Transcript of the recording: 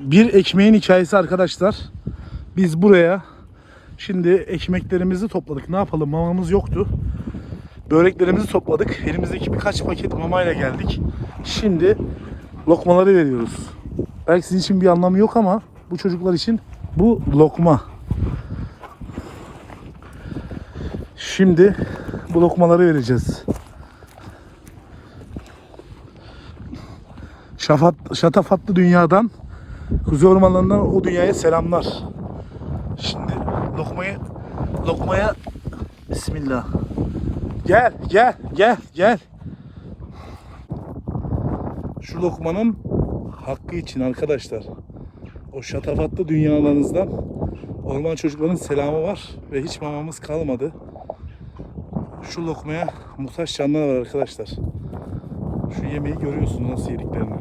Bir ekmeğin hikayesi arkadaşlar. Biz buraya şimdi ekmeklerimizi topladık. Ne yapalım mamamız yoktu. Böreklerimizi topladık. Elimizdeki birkaç paket mamayla geldik. Şimdi lokmaları veriyoruz. Belki sizin için bir anlamı yok ama bu çocuklar için bu lokma. Şimdi bu lokmaları vereceğiz. Şafat, şatafatlı dünyadan, kuzey ormanlarından o dünyaya selamlar. Şimdi lokmayı, lokmaya Bismillah. Gel, gel, gel, gel. Şu lokmanın hakkı için arkadaşlar. O şatafatlı dünyalarınızdan orman çocukların selamı var ve hiç mamamız kalmadı. Şu lokmaya muhtaç canlar var arkadaşlar. Şu yemeği görüyorsunuz nasıl yediklerini.